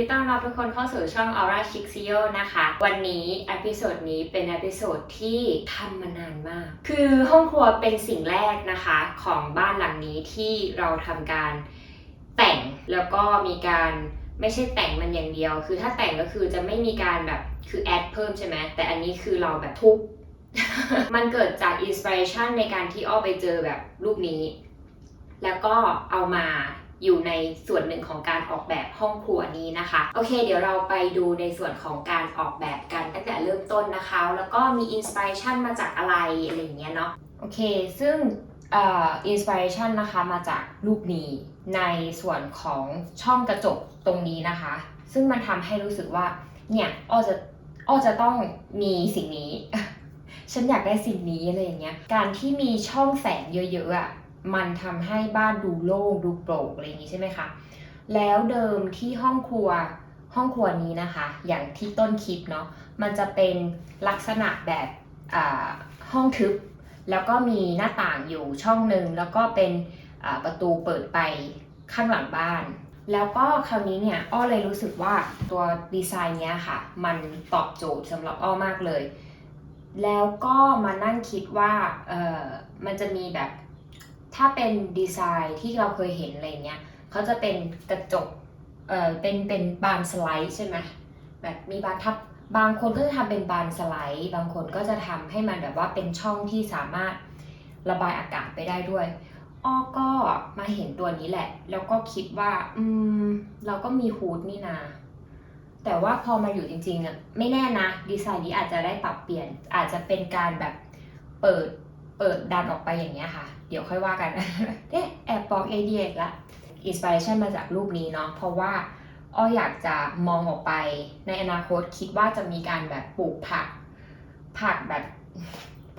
ดีต้อนรับทุกคนเข้าสู่ช่อง Aura Chic CEO นะคะ วันนี้อพิโซดนี้เป็นอพิโซดที่ทำมานานมาก คือห้องครัวเป็นสิ่งแรกนะคะของบ้านหลังนี้ที่เราทำการแต่งแล้วก็มีการไม่ใช่แต่งมันอย่างเดียว คือถ้าแต่งก็คือจะไม่มีการแบบคือแอดเพิ่มใช่ไหมแต่อันนี้คือเราแบบทุบมันเกิดจากอินสปิเรชันในการที่อ้อไปเจอแบบรูปนี้ แล้วก็เอามา อยู่ในส่วนหนึ่งของการออกแบบห้องครัวนี้นะคะ โอเค เดี๋ยวเราไปดูในส่วนของการออกแบบกันตั้งแต่เริ่มต้นนะคะ แล้วก็มีอินสปิเรชันมาจากอะไรอะไรอย่างเงี้ยเนาะโอเค ซึ่งอินสปิเรชันนะคะมาจากรูปนี้ในส่วนของช่องกระจกตรงนี้นะคะ ซึ่งมันทำให้รู้สึกว่าเนี่ยอ้อจะอ้อจะต้องมีสิ่งนี้ ฉันอยากได้สิ่งนี้อะไรอย่างเงี้ย การที่มีช่องแสงเยอะๆอะ มันทำให้บ้านดูโล่งดูโปร่งอะไรอย่างงี้ใช่ไหมคะ แล้วเดิมที่ห้องครัวห้องครัวนี้นะคะ อย่างที่ต้นคลิปเนาะมันจะเป็นลักษณะแบบห้องทึบ แล้วก็มีหน้าต่างอยู่ช่องหนึ่งแล้วก็เป็นประตูเปิดไปข้างหลังบ้าน แล้วก็คราวนี้เนี่ยอ้อเลยรู้สึกว่าตัวดีไซน์เนี้ยค่ะ มันตอบโจทย์สำหรับอ้อมากเลย แล้วก็มานั่งคิดว่ามันจะมีแบบ ถ้าเป็นดีไซน์ที่เราเคยเห็นอะไรเงี้ยเขาจะเป็นกระจกเออเป็นเป็นบานสไลด์ใช่ไหมแบบมีบานทับบางคนก็จะทำเป็นบานสไลด์ บางคนก็จะทำให้มันแบบว่าเป็นช่องที่สามารถระบายอากาศไปได้ด้วยอ้อก็มาเห็นตัวนี้แหละ แล้วก็คิดว่า อืม เราก็มีฮูดนี่นา แต่ว่าพอมาอยู่จริงๆอะไม่แน่นะ ดีไซน์นี้อาจจะได้ปรับเปลี่ยน อาจจะเป็นการแบบเปิดเปิดดันออกไปอย่างเงี้ยค่ะ เดี๋ยวค่อยว่ากันเอ๊ะแอบบอกไอเดียอีกละอินสปิเรชันมาจากรูปนี้เนาะเพราะว่าอ้ออยากจะมองออกไปในอนาคตคิดว่าจะมีการแบบปลูกผัก ผักแบบ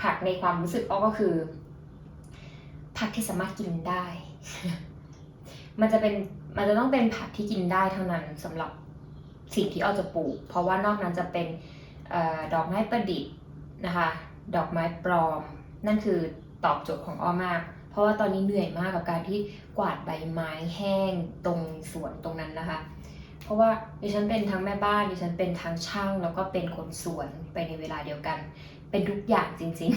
ผักในความรู้สึกอ้อก็คือ ผักที่สามารถกินได้ มันจะเป็นมันจะต้องเป็นผักที่กินได้เท่านั้นสำหรับสิ่งที่อ้อจะปลูก เพราะว่านอกนั้นจะเป็นออดอกไม้ประดิษฐ์นะคะ ดอกไม้ปลอม นั่นคือ ตอบโจทย์ของอ้อมาก เพราะว่าตอนนี้เหนื่อยมากกับการที่กวาดใบไม้แห้งตรงสวนตรงนั้นนะคะ เพราะว่าดิฉันเป็นทั้งแม่บ้านดิฉันเป็นทั้งช่างแล้วก็เป็นคนสวนไปในเวลาเดียวกัน เป็นทุกอย่างจริง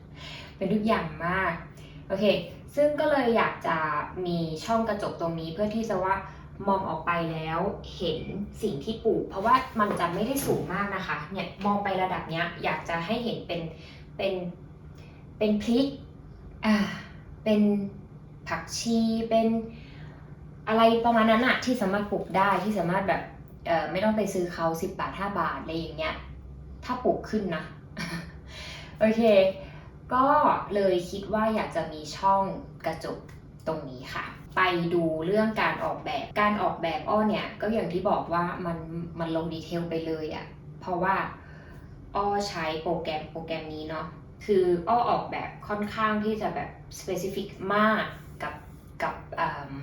ๆ เป็นทุกอย่างมากโอเค ซึ่งก็เลยอยากจะมีช่องกระจกตรงนี้เพื่อที่จะว่ามองออกไปแล้วเห็นสิ่งที่ปลูก เพราะว่ามันจะไม่ได้สูงมากนะคะ เนี่ยมองไประดับเนี้ยอยากจะให้เห็นเป็นเป็นเป็นพริก อ่าเป็นผักชีเป็นอะไรประมาณนั้นอะที่สามารถปลูกได้ที่สามารถแบบเออไม่ต้องไปซื้อเขา10บาท5บาทอะไรอย่างเงี้ยถ้าปลูกขึ้นนะ โอเค ก็เลยคิดว่าอยากจะมีช่องกระจกตรงนี้ค่ะ ไปดูเรื่องการออกแบบการออกแบบอ้อเนี่ย ก็อย่างที่บอกว่ามันมันลงดีเทลไปเลยอะ่ะเพราะว่าอ้อใช้โปรแกรมโปรแกรมนี้เนาะ คืออ้อออกแบบค่อนข้างที่จะแบบ specific มากกับกับอืม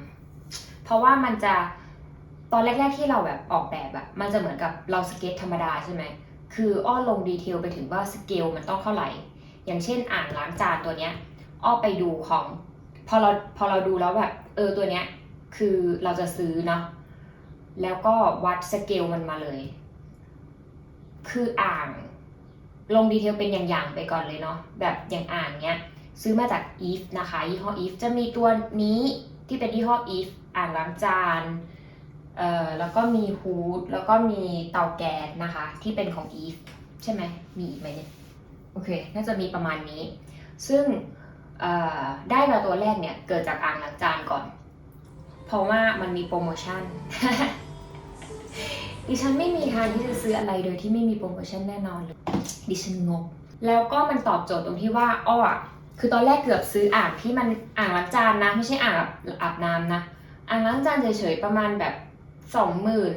เพราะว่ามันจะตอนแรก ๆที่เราแบบออกแบบอะมันจะเหมือนกับเราสเก็ตธรรมดาใช่ไหมคืออ้อลงดีเทลไปถึงว่าสเกลมันต้องเท่าไหร่ อย่างเช่นอ่างล้างจานตัวเนี้ยอ้อไปดูของพอเราพอเราดูแล้วแบบเออตัวเนี้ยคือเราจะซื้อเนาะแล้วก็วัดสเกลมันมาเลย คืออ่าง ลงดีเทลเป็นอย่างๆไปก่อนเลยเนาะแบบอย่างอ่างเนี้ยซื้อมาจาก Eve นะคะยี่ห้อ Eve จะมีตัวนี้ที่เป็นยี่ห้อ Eve อ่างล้างจานเอ่อแล้วก็มีฮูดแล้วก็มีเตาแก๊สนะคะ ที่เป็นของ Eve ใช่ไหมมีอีกไหมเนี่ยโอเค น่าจะมีประมาณนี้ ซึ่งเอ่อได้มาตัวแรกเนี่ย เกิดจากอ่างล้างจานก่อน เพราะว่ามันมีโปรโมชั่น ดิฉันไม่มีทางที่จะซื้ออะไรโดยที่ไม่มีโปรโมชั่นแน่นอนเลยดิฉันงกแล้วก็มันตอบโจทย์ตรงที่ว่าอ้ออะคือตอนแรกเกือบซื้ออ่างที่มันอ่างล้างจานนะ ไม่ใช่อ่างอาบน้ำนะ อ่างล้างจานเฉยๆประมาณแบบสองหมื่น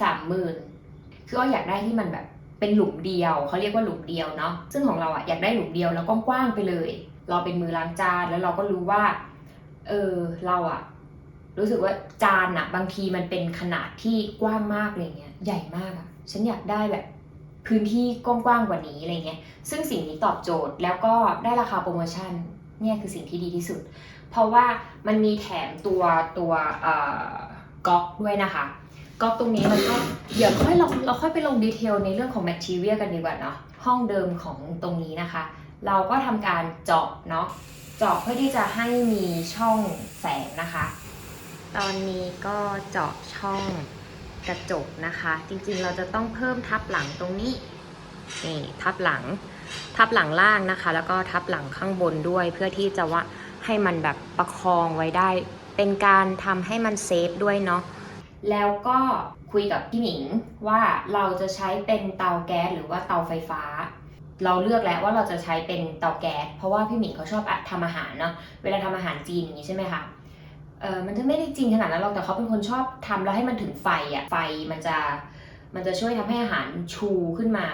สามหมื่นคืออ้ออยากได้ที่มันแบบเป็นหลุมเดียวเขาเรียกว่าหลุมเดียวเนาะซึ่งของเราอะอยากได้หลุมเดียวแล้วก็กว้างไปเลย เราเป็นมือล้างจานแล้วเราก็รู้ว่าเออเราอะ รู้สึกว่าจานอะบางทีมันเป็นขนาดที่กว้างมากอะไรเงี้ยใหญ่มากอะฉันอยากได้แบบพื้นที่กว้างๆกว่านี้อะไรเงี้ยซึ่งสิ่งนี้ตอบโจทย์แล้วก็ได้ราคาโปรโมชั่นเนี่ยคือสิ่งที่ดีที่สุด เพราะว่ามันมีแถมตัวตัวเอ่อก๊อกด้วยนะคะก็ตรงนี้มันก็เดี๋ยวค่อยลองเราค่อยไปลงดีเทลในเรื่องของ material กันดีกว่าเนาะห้องเดิมของตรงนี้นะคะ เราก็ทำการเจาะเนาะเจาะเพื่อที่จะให้มีช่องแสงนะคะ ตอนนี้ก็เจาะช่องกระจกนะคะ จริงๆเราจะต้องเพิ่มทับหลังตรงนี้นี่ทับหลัง ทับหลังล่างนะคะ แล้วก็ทับหลังข้างบนด้วย เพื่อที่จะว่าให้มันแบบประคองไว้ได้ เป็นการทำให้มันเซฟด้วยเนาะแล้วก็คุยกับพี่หมิงว่าเราจะใช้เป็นเตาแก๊สหรือว่าเตาไฟฟ้า เราเลือกแล้วว่าเราจะใช้เป็นเตาแก๊สเพราะว่าพี่หมิงเขาชอบอะทำอาหารเนาะเวลาทำอาหารจีนอย่างนี้ใช่ไหมคะ เออมันจะไม่ได้จริงขนาดนั้นหรอกแต่เขาเป็นคนชอบทำแล้วให้มันถึงไฟอะไฟมันจะมันจะช่วยทำให้อาหารชูขึ้นมา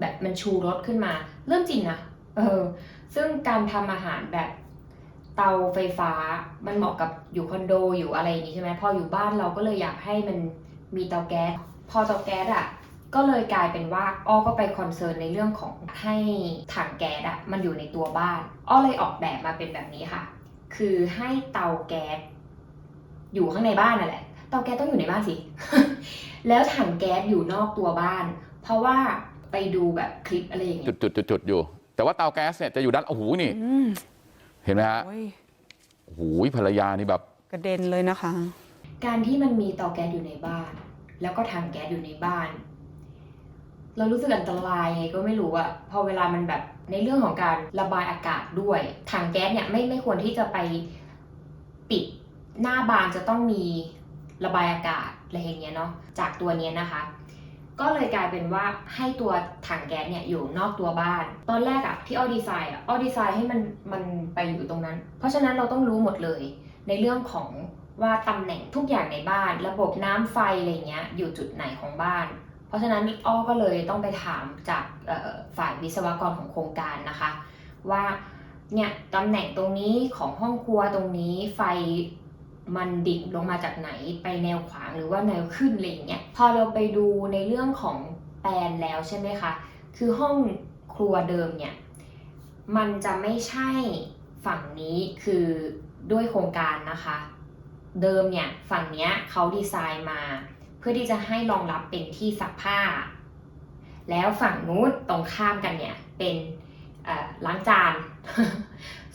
แบบมันชูรสขึ้นมา เรื่องจริงนะเออซึ่งการทำอาหารแบบเตาไฟฟ้ามันเหมาะกับอยู่คอนโดอยู่อะไรอย่างนี้ใช่ไหมพออยู่บ้านเราก็เลยอยากให้มันมีเตาแก๊สพอเตาแก๊สอะก็เลยกลายเป็นว่าอ้อก็ไปคอนเซิร์นในเรื่องของให้ถังแก๊สอะมันอยู่ในตัวบ้านอ้อเลยออกแบบมาเป็นแบบนี้ค่ะ คือให้เตาแก๊ส อยู่ข้างในบ้านนั่นแหละเตาแก๊สต้องอยู่ในบ้านสิ แล้วถังแก๊สอยู่นอกตัวบ้าน เพราะว่าไปดูแบบคลิปอะไรอย่างเงี้ยจุดจุดจุดจุดอยู่ แต่ว่าเตาแก๊สเนี่ยจะอยู่ด้านโอ้โหนี่ อืมเห็นไหมฮะโอ้ยโอ้โหภรรยานี่แบบ กระเด็นเลยนะคะ การที่มันมีเตาแก๊สอยู่ในบ้าน แล้วก็ถังแก๊สอยู่ในบ้าน เรารู้สึกอันตรายไงก็ไม่รู้อะพอเวลามันแบบในเรื่องของการระบายอากาศด้วยถังแก๊สเนี่ยไม่ไม่ควรที่จะไปปิด หน้าบานจะต้องมีระบายอากาศอะไรอย่างเงี้ยเนาะจากตัวเนี้ยนะคะ ก็เลยกลายเป็นว่าให้ตัวถังแก๊สเนี่ยอยู่นอกตัวบ้าน ตอนแรกอะที่ออดีไซน์อะออดีไซน์ให้มันมันไปอยู่ตรงนั้น เพราะฉะนั้นเราต้องรู้หมดเลย ในเรื่องของว่าตำแหน่งทุกอย่างในบ้าน ระบบน้ำไฟอะไรเงี้ยอยู่จุดไหนของบ้าน เพราะฉะนั้นอ้อก็เลยต้องไปถามจากฝ่ายวิศวกรของโครงการนะคะ ว่าเนี่ยตำแหน่งตรงนี้ของห้องครัวตรงนี้ไฟ มันดิ่งลงมาจากไหนไปแนวขวางหรือว่าแนวขึ้นอะไรอย่างเงี้ยพอเราไปดูในเรื่องของแปลนแล้วใช่ไหมคะคือห้องครัวเดิมเนี่ยมันจะไม่ใช่ฝั่งนี้คือด้วยโครงการนะคะ เดิมเนี่ยฝั่งเนี้ยเขาดีไซน์มา เพื่อที่จะให้รองรับเป็นที่ซักผ้า แล้วฝั่งนู้นตรงข้ามกันเนี่ยเป็นอ่อล้างจาน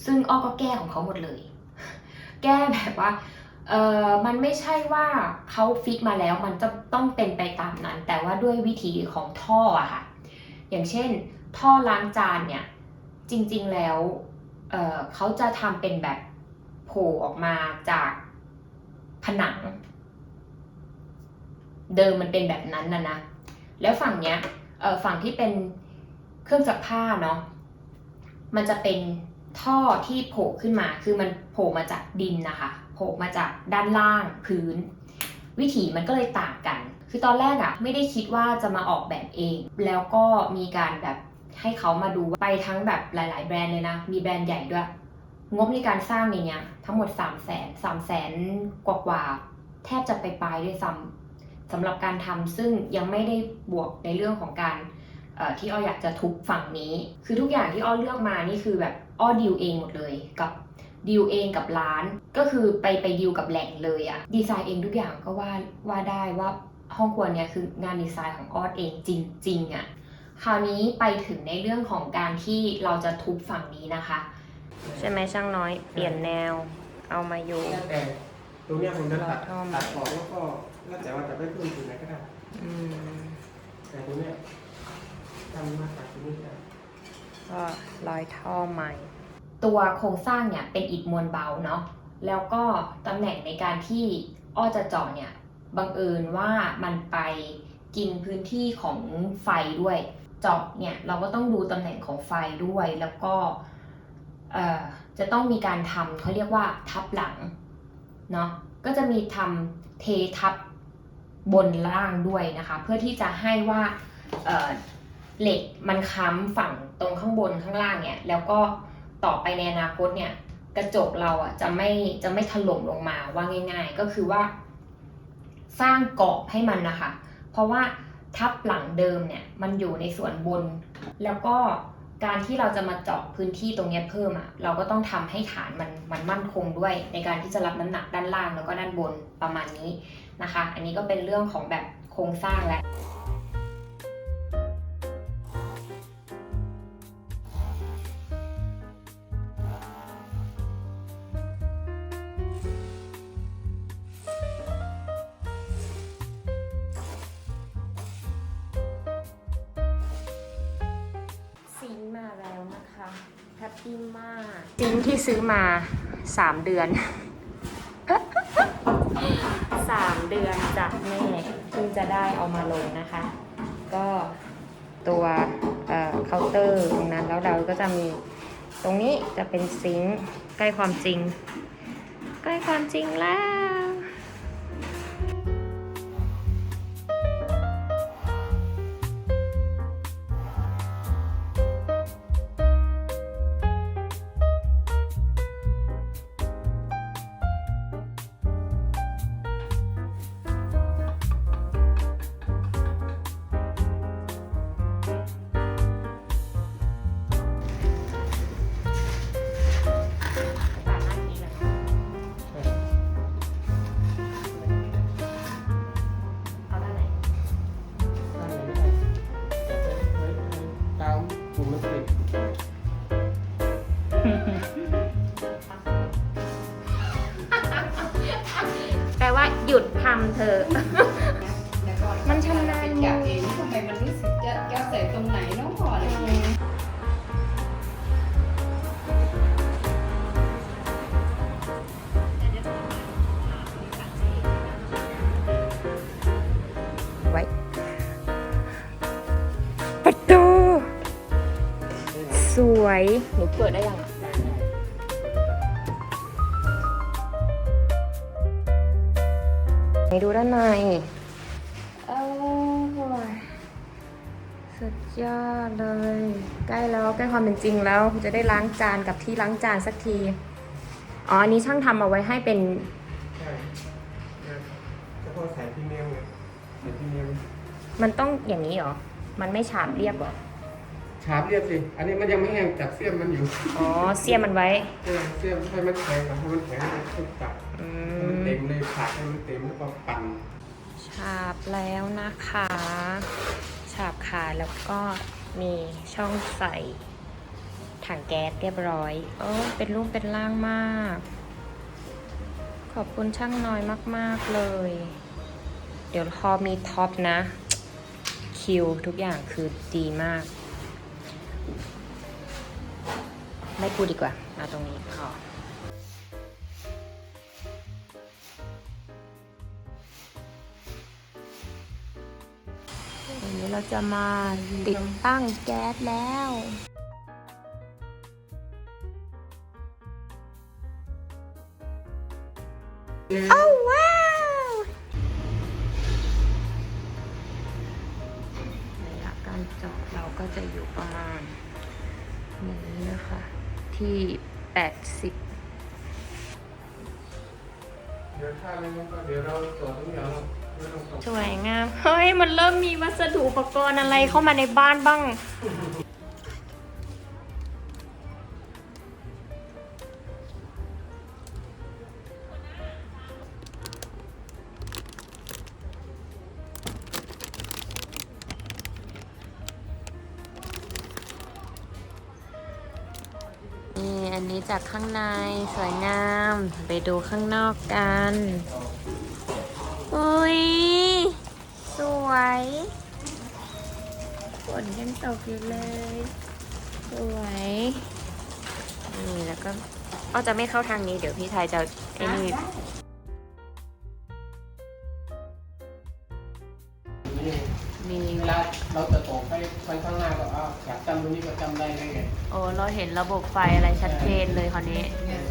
ซึ่งอ้อก็แก้ของเขาหมดเลย แก้แบบว่า เออมันไม่ใช่ว่าเขาฟิกมาแล้วมันจะต้องเป็นไปตามนั้น แต่ว่าด้วยวิธีของท่ออะค่ะ อย่างเช่น ท่อล้างจานเนี่ย จริงๆแล้วเเขาจะทำเป็นแบบโผล่ออกมาจากผนัง เดิมมันเป็นแบบนั้นนะนะ แล้วฝั่งเนี้ยฝั่งที่เป็นเครื่องซักผ้าเนาะ มันจะเป็นท่อที่โผล่ขึ้นมา คือมันโผล่มาจากดินนะคะ ผล่มาจากด้านล่างพื้น วิถีมันก็เลยต่างกัน คือตอนแรกอะไม่ได้คิดว่าจะมาออกแบบเอง แล้วก็มีการแบบให้เขามาดูไปทั้งแบบหลาย ๆ แบรนด์เลยนะ มีแบรนด์ใหญ่ด้วย งบในการสร้างในเนี้ยทั้งหมด 3 0 0แสนสามแสนกว่ากว่าแทบจะไปปลายด้วยซ้ำสำหรับการทำซึ่งยังไม่ได้บวกในเรื่องของการที่อ้ออยากจะทุบฝั่งนี้ คือทุกอย่างที่อ้อเลือกมานี่คือแบบอ้อดีลเองหมดเลย กับ ดีลเองกับร้าน ก็คือไปไปดีลกับแหล่งเลยอะดีไซน์เองทุกอย่างก็ว่าว่าได้ว่าห้องครัวเนี่ยคืองานดีไซน์ของอ้อเองจริงๆอะคราวนี้ไปถึงในเรื่องของการที่เราจะทุบฝั่งนี้นะคะ ใช่ไหมช่างน้อยเปลี่ยนแนว เอามาอยู่แล้วแต่ตรงเนี้ยผมจะตัดรอท่อใหม่ตัดออกแล้วก็แล้วแต่ว่าจะไปเพิ่มจุดไหนก็ได้อืมแต่ตรงเนี้ยทำมาตัดตรงนี้ได้ก็ร้อยท่อใหม่ ตัวโครงสร้างเนี่ยเป็นอิฐมวลเบาเนาะแล้วก็ตำแหน่งในการที่อ้อจะเจาะเนี่ยบังเอิญว่ามันไปกินพื้นที่ของไฟด้วย เจาะเนี่ยเราก็ต้องดูตำแหน่งของไฟด้วยแล้วก็เอ่อจะต้องมีการทำเขาเรียกว่าทับหลังเนาะก็จะมีทำเททับบนล่างด้วยนะคะ เพื่อที่จะให้ว่าเเหล็กมันค้ำฝั่งตรงข้างบนข้างล่างเนี่ยแล้วก็ ต่อไปในอนาคตเนี่ยกระจกเราอะจะไม่จะไม่ถล่มลงมาว่าง่าย ๆ ก็คือว่า สร้างเกรอบให้มันนะคะ เพราะว่าทับหลังเดิมเนี่ยมันอยู่ในส่วนบน แล้วก็การที่เราจะมาเจาะพื้นที่ตรงเนี้ยเพิ่มอะเราก็ต้องทำให้ฐานมันมันมั่นคงด้วย ในการที่จะรับน้ำหนักด้านล่างแล้วก็ด้านบนประมาณนี้นะคะ อันนี้ก็เป็นเรื่องของแบบโครงสร้างและ แฮปปี้มากซิงค์ที่ซื้อมา3เดือน3เดือนจากแม่เพิ่งจะได้เอามาลงนะคะ ก็ตัวเอ่อเคาน์เตอร์ตรงนั้นแล้วเราก็จะมีตรงนี้จะเป็นซิงค์ใกล้ความจริง ใกล้ความจริงแล้วำเธอะแต่ก่อนมันชำนาญเป็นแกะเองทำไมมันรู้สึกจะแก้วใส่ตรงไหนเน้องพออะไรอย่างเงี้ยไว้ประตู สวย หนูเปิดได้ยังอะ ดูด้านในโอ้ยสุดยอดเลย ใกล้แล้วใกล้ความเป็นจริงแล้วจะได้ล้างจานกับที่ล้างจานสักที อ๋ออันนี้ช่างทำเอาไว้ให้เป็นใช่เฉพาะสายพรีเมียมไงสายพรีเมียมมันต้องอย่างนี้เหรอ มันไม่ฉาบเรียบเหรอ ฉาบเรียบสิ อันนี้มันยังไม่แห้งจากเสี้ยมมันอยู่อ๋อเสียมมันไว้ เออเสี้ยมให้มันแข็งก่อนให้มันแข็งแล้วค่อยตัดอืให้มัน มเลยผักให้มันเต็มแล้วก็ปั่นฉาบแล้วนะคะ ฉาบขาแล้วก็มีช่องใส่ถังแก๊สเรียบร้อยโอ้เป็นรูปเป็นร่างมาก ขอบคุณช่างน้อยมาก ๆ เลย เดี๋ยวพอมีท็อปนะ คิวทุกอย่างคือดีมาก ไม่พูดดีกว่า เอาตรงนี้พอ เราจะมาติดตั้งแก๊สแล้วโอ้ว้าวระยะการเจาะเราก็จะอยู่ประมาณนี้นะคะ ที่ 80เดี๋ยวถ้าอะไรมันก็เดี๋ยวเราตรวจทุกอย่าง สวยงาม เฮ้ย มันเริ่มมีวัสดุอุปกรณ์อะไรเข้ามาในบ้านบ้าง นี่ อันนี้จากข้างในสวยงาม ไปดูข้างนอกกัน อุ้ย สวยฝนยังตกอยู่เลย สวย นี่แล้วก็อ้อจะไม่เข้าทางนี้เดี๋ยวพี่ไทยจะไอ้นี่นี่มี เวลาเราจะตกไปไปข้างหน้าก็เอาอยากจำตรงนี้ก็จำได้เลยไง โอ้เราเห็นระบบไฟอะไรชัดเจนเลยคราวนี้ง